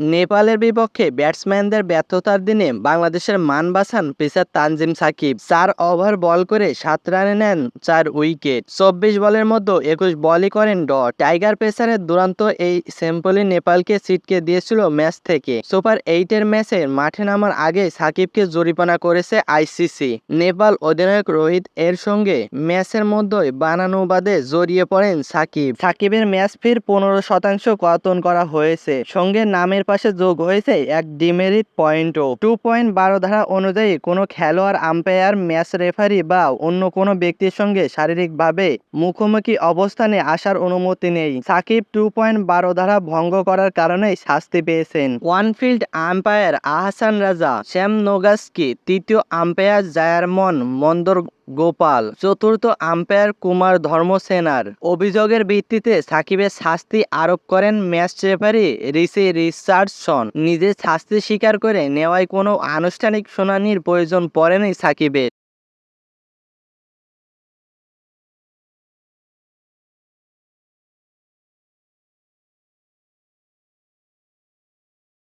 নেপালের বিপক্ষে ব্যাটসম্যানদের ব্যর্থতার দিনে বাংলাদেশের মান বাঁচান পেসার তানজিম সাকিব। চার ওভার বল করে সাত রানে নেন চার উইকেট। চব্বিশ বলের মধ্যে একুশ বলই করেন ড টাইগার পেসারের দুরান্ত এই স্যাম্পলি নেপালকে ছিটকে দিয়েছিল ম্যাচ থেকে। সুপার এইটের ম্যাচে মাঠে নামার আগে সাকিবকে জরিমানা করেছে আইসিসি। নেপাল অধিনায়ক রোহিত এর সঙ্গে ম্যাচের মধ্যে বানানো বাদে জড়িয়ে পড়েন সাকিব। সাকিবের ম্যাচ ফির পনেরো শতাংশ কতন করা হয়েছে। সঙ্গে নামের পাশে যোগ হয়েছে এক ডিমেরিট পয়েন্টও টু পয়েন্ট বারো ধারা অনুযায়ী কোনো খেলোয়াড় আম্পায়ার ম্যাচ রেফারি বা অন্য কোনো ব্যক্তির সঙ্গে শারীরিকভাবে মুখোমুখি অবস্থানে আসার অনুমতি নেই। সাকিব টু পয়েন্ট বারো ধারা ভঙ্গ করার কারণেই শাস্তি পেয়েছেন। ওয়ানফিল্ড আম্পায়ার আহসান রাজা, শ্যাম নোগাসকি, তৃতীয় আম্পায়ার জায়ারমন মন্দর গোপাল। চতুর্থ আম্পায়ার কুমার ধর্মসেনার। অভিযোগের ভিত্তিতে সাকিবের শাস্তি আরোপ করেন ম্যাচ রেফারি রিসি রিচার্ডসন। নিজের শাস্তি স্বীকার করে নেওয়ায় কোনো আনুষ্ঠানিক শুনানির প্রয়োজন পড়েনি সাকিবের।